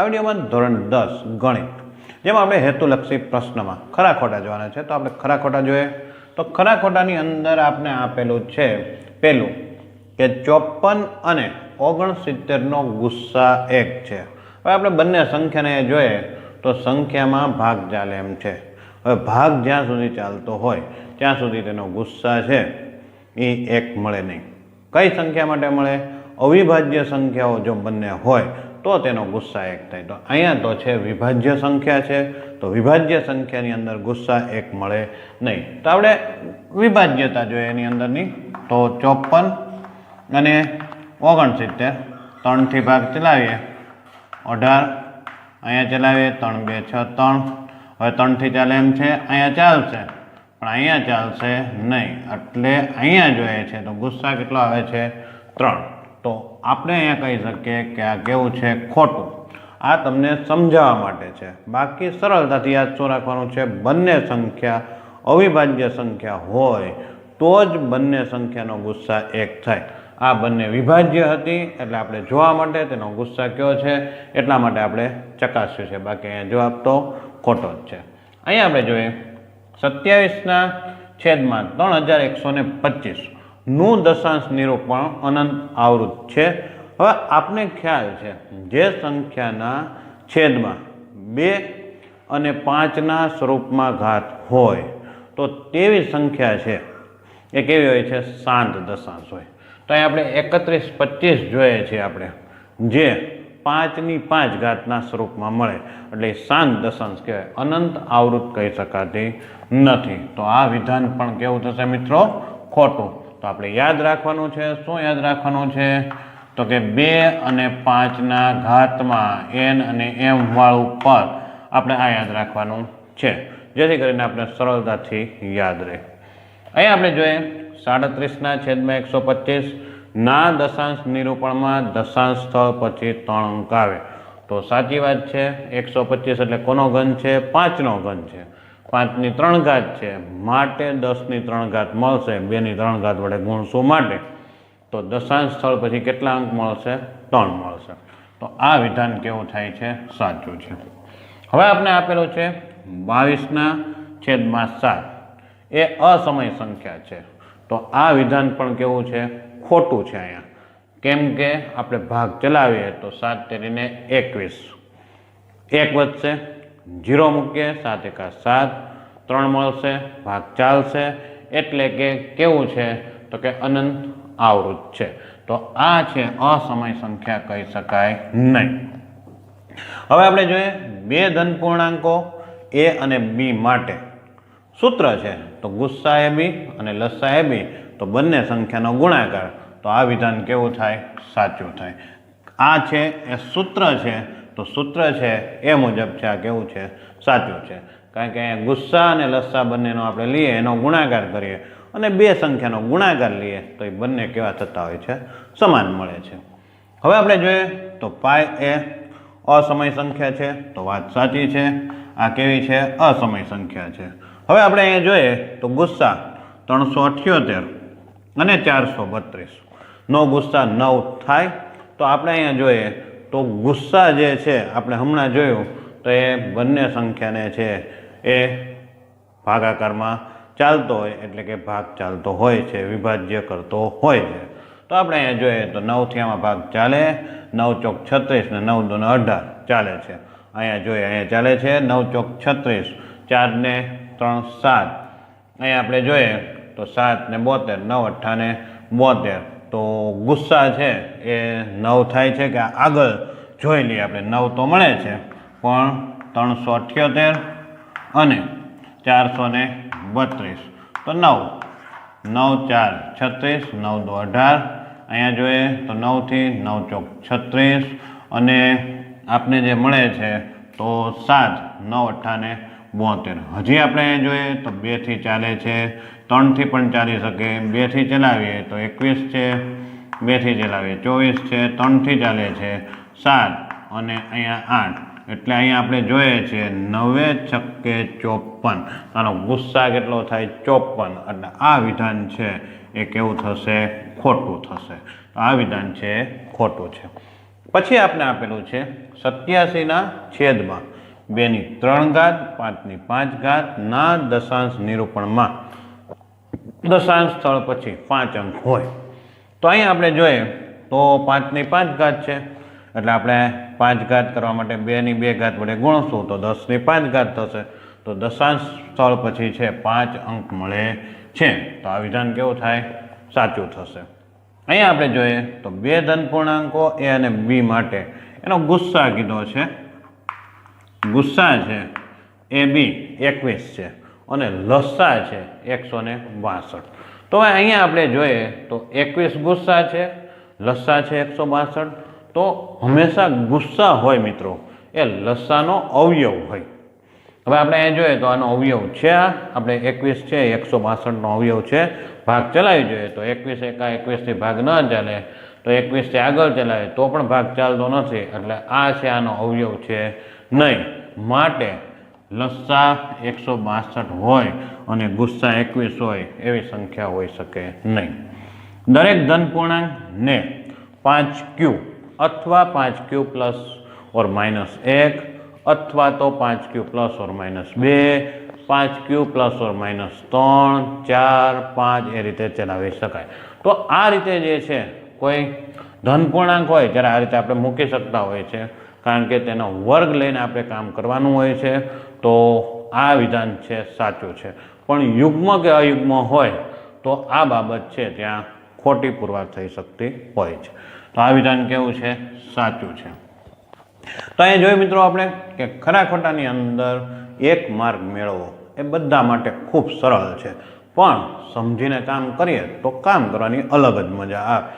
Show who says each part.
Speaker 1: આ વિડીયોમાં ધોરણ દસ ગણિત, જેમાં આપણે હેતુલક્ષી પ્રશ્નમાં ખરા ખોટા જોવાના છે. તો આપણે ખરા ખોટા જોઈએ. તો ખરા ખોટાની અંદર આપણે આપેલું છે પહેલું કે ચોપન અને ઓગણસિત્તેરનો ગુસ્સા એક છે. હવે આપણે બંને સંખ્યાને જોઈએ તો સંખ્યામાં ભાગ ચાલે એમ છે. હવે ભાગ જ્યાં સુધી ચાલતો હોય, ત્યાં સુધી તેનો ગુસ્સા છે. એ એક મળે નહીં. કઈ સંખ્યા માટે મળે? અવિભાજ્ય સંખ્યાઓ જો બંને હોય તો તેનો ગુસ્સા એક થાય. તો અહીંયા તો છે વિભાજ્ય સંખ્યા છે, તો વિભાજ્ય સંખ્યાની અંદર ગુસ્સા એક મળે નહીં. તો આપણે વિભાજ્યતા જોઈએ એની અંદરની. તો ચોપન અને ઓગણસિત્તેર, ત્રણથી ભાગ ચલાવીએ. અઢાર, અહીંયા ચલાવીએ, ત્રણ, બે, છ, ત્રણ. હવે ત્રણથી ચાલે એમ છે, અહીંયા ચાલશે. પણ અહીંયા ચાલશે નહીં. એટલે અહીંયા જોઈએ છે, તો ગુસ્સા કેટલો આવે છે? ત્રણ. તો આપણે અહીંયા કહી શકીએ કે આ કેવું છે? ખોટું. આ તમને સમજાવવા માટે છે. બાકી સરળતાથી યાદ શું રાખવાનું છે, બંને સંખ્યા અવિભાજ્ય સંખ્યા હોય તો જ બંને સંખ્યાનો ગુસ્સા એક થાય. આ બંને વિભાજ્ય હતી એટલે આપણે જોવા માટે તેનો ગુસ્સા કયો છે એટલા માટે આપણે ચકાસ્યું છે. બાકી અહીંયા જવાબ તો ખોટો જ છે. અહીંયા આપણે જોઈએ. સત્યાવીસના છેદમાં ત્રણ હજાર એકસો ને પચીસ. નું દશાંશ નિરૂપણ અનંત આવૃત છે. હવે આપને ખ્યાલ છે, જે સંખ્યાના છેદમાં બે અને પાંચના સ્વરૂપમાં ઘાત હોય, તો તેવી સંખ્યા છે, એ કેવી હોય છે? શાંત દશાંશ હોય. તો અહીં આપણે એકત્રીસ પચીસ જોઈએ છીએ આપણે, જે પાંચની પાંચ ઘાતના સ્વરૂપમાં મળે, એટલે શાંત દશાંશ કહેવાય. અનંત આવૃત કહી શકાતી નથી. તો આ વિધાન પણ કેવું થશે મિત્રો? ખોટું. તો આપણે યાદ રાખવાનું છે. શું યાદ રાખવાનું છે? તો કે બે અને પાંચના ઘાતમાં એન અને એમ વાળું પદ આપણે આ યાદ રાખવાનું છે. જેથી કરીને આપણે સરળતાથી યાદ રહે. અહીંયા આપણે જોઈએ સાડત્રીસના છેદમાં એકસો પચીસ. ના દશાંશ નિરૂપણમાં દશાંશ સ્થળ પછી ત્રણ અંક આવે. તો સાચી વાત છે, એકસો પચીસ એટલે કોનો ઘન છે? પાંચનો ઘન છે. પાંચની ત્રણ ઘાત છે, માટે દસની ત્રણ ઘાત મળશે, બેની ત્રણ ઘાત વડે ગુણશું માટે, તો દશાંશ સ્થળ પછી કેટલા અંક મળશે? ત્રણ મળશે. તો આ વિધાન કેવું થાય છે? સાચું છે. હવે આપણે આપેલું છે, બાવીસના છેદમાં સાત. એ અસમય સંખ્યા છે. તો આ વિધાન પણ કેવું છે? ખોટું છે અહીંયા. કેમ કે આપણે ભાગ ચલાવીએ તો સાત તેરીને એકવીસ. એક વધશે જીરો મૂકીએ, સાત એકા સાત, ત્રણ મળશે, ભાગ ચાલશે. એટલે કે કેવું છે? તો કે અનંત આવૃત છે. તો આ છે અસમય સંખ્યા કહી શકાય નહીં. હવે આપણે જોઈએ બે ધન પૂર્ણાંકો, એ અને બી માટે. સૂત્ર છે, તો ગુસ્સા એ બી અને લસ્સા એ બી. તો બંને સંખ્યાનો ગુણાકાર, તો આ વિધાન કેવું થાય? સાચું થાય. આ છે, એ સૂત્ર છે તો સૂત્ર છે, એ મુજબ છે, આ કેવું છે? સાચું છે. કારણ કે ગુસ્સા અને લસ્સા બંનેનો આપણે લઈએ, એનો ગુણાકાર કરીએ અને બે સંખ્યાનો ગુણાકાર લઈએ, તો એ બંને કેવા થતા હોય છે? સમાન મળે છે. હવે આપણે જોઈએ, તો પાય એ અસમય સંખ્યા છે, તો વાત સાચી છે. આ કેવી છે? અસમય સંખ્યા છે. હવે આપણે અહીંયા જોઈએ, તો ગુસ્સા ત્રણસો અઠ્યોતેર અને ચારસો બત્રીસ. નો ગુસ્સા નવ થાય, તો આપણે અહીંયા જોઈએ તો ગુસ્સા જે છે આપણે હમણાં જોયું, તો એ બંને સંખ્યાને છે એ ભાગાકારમાં ચાલતો હોય, એટલે કે ભાગ ચાલતો હોય છે, વિભાજ્ય કરતો હોય છે. તો આપણે અહીંયા જોઈએ તો નવથી આમાં ભાગ ચાલે, નવ ચોક છત્રીસ ને નવ દોને અઢાર ચાલે છે. અહીંયા જોઈએ, અહીંયા ચાલે છે, નવ ચોક છત્રીસ, ચાર ને ત્રણ સાત. અહીંયા આપણે જોઈએ તો સાત ને બોતેર, નવ અઠ્ઠાને બોતેર. તો ગુસ્સા છે એ નવ થાય છે કે આગળ જોઈ લઈએ આપણે. નવ તો મળે છે, પણ ત્રણસો અઠ્યોતેર અને ચારસો ને બત્રીસ. તો નવ. નવ ચાર છત્રીસ, નવ દો અઢાર. અહીંયા જોઈએ તો નવથી નવ ચોક છત્રીસ. અને આપને જે મળે છે તો સાત. નવ અઠ્ઠાને બોતેર. હજી આપણે જોઈએ તો બેથી ચાલે છે, ત્રણથી પણ ચાલી શકે. બેથી ચલાવીએ તો એકવીસ છે, બેથી ચલાવીએ ચોવીસ છે, ત્રણથી ચાલે છે, સાત અને અહીંયા આઠ. એટલે અહીંયા આપણે જોઈએ છીએ નવે છક્કે ચોપન. આનો ગુસ્સા કેટલો થાય? ચોપન. એટલે આ વિધાન છે, એ કેવું થશે? ખોટું થશે. આ વિધાન છે, ખોટું છે. પછી આપણે આપેલું છે સત્યાસીના છેદમાં. બેની ત્રણ ઘાત, પાંચની પાંચ ઘાત, ના દશાંશ નિરૂપણમાં. દશાંશ સ્થળ પછી પાંચ અંક હોય. તો અહીં આપણે જોઈએ, તો પાંચની પાંચ ઘાત છે. એટલે આપણે પાંચ ઘાત કરવા માટે બેની બે ઘાત વડે ગુણશું, તો દસની પાંચ ઘાત થશે. તો દશાંશ સ્થળ પછી છે પાંચ અંક મળે છે. તો આ વિધાન કેવું થાય? સાચું થશે. અહીંયા આપણે જોઈએ, તો બે ધન પૂર્ણાંકો એ અને બી માટે. એનો ગુસ્સા કીધો છે. ગુસ્સા છે એ બી એકવીસ છે અને લસ્સા છે એકસો ને બાસઠ. તો અહીંયા આપણે જોઈએ તો એકવીસ ગુસ્સા છે લસ્સા છે એકસો બાસઠ. તો હંમેશા ગુસ્સા હોય મિત્રો, એ લસ્સાનો અવયવ હોય. હવે આપણે અહીં જોઈએ તો આનો અવયવ છે આ, આપણે એકવીસ છે, એકસો બાસઠનો અવયવ છે. ભાગ ચલાવી જોઈએ તો એકવીસ એકા એકવીસથી ભાગ ન ચાલે, તો એકવીસથી આગળ ચલાવે તો પણ ભાગ ચાલતો નથી. એટલે આ છે આનો અવયવ છે નહીં, માટે લસ્સા એકસો બાસઠ હોય અને ગુસ્સા એકવીસ હોય એવી સંખ્યા હોઈ શકે નહીં. દરેક ધન પૂર્ણાંક ને પાંચ ક્યુ અથવા પાંચ ક્યુ પ્લસ ઓર માઇનસ એક અથવા તો પાંચ ક્યુ પ્લસ ઓર માઇનસ બે, પાંચ ક્યુ પ્લસ ઓર માઇનસ ત્રણ, ચાર, પાંચ એ રીતે ચલાવી શકાય. તો આ રીતે જે છે, કોઈ ધન પૂર્ણાંક હોય, જ્યારે આ રીતે આપણે મૂકી શકતા હોય છે કારણ કે તેનો વર્ગ લઈને આપણે કામ કરવાનું હોય છે, તો આ વિધાન છે, સાચું છે. પણ યુગ્મ કે અયુગ્મ હોય, તો આ બાબત છે ત્યાં ખોટી પુરવાર થઈ શકતી હોય છે. તો આ વિધાન કેવું છે? સાચું છે. તો અહીંયા જોઈએ મિત્રો આપણે કે ખરા ખોટાની અંદર એક માર્ગ મેળવવો એ બધા માટે ખૂબ સરળ છે. પણ સમજીને કામ કરીએ તો કામ કરવાની અલગ જ મજા આવે.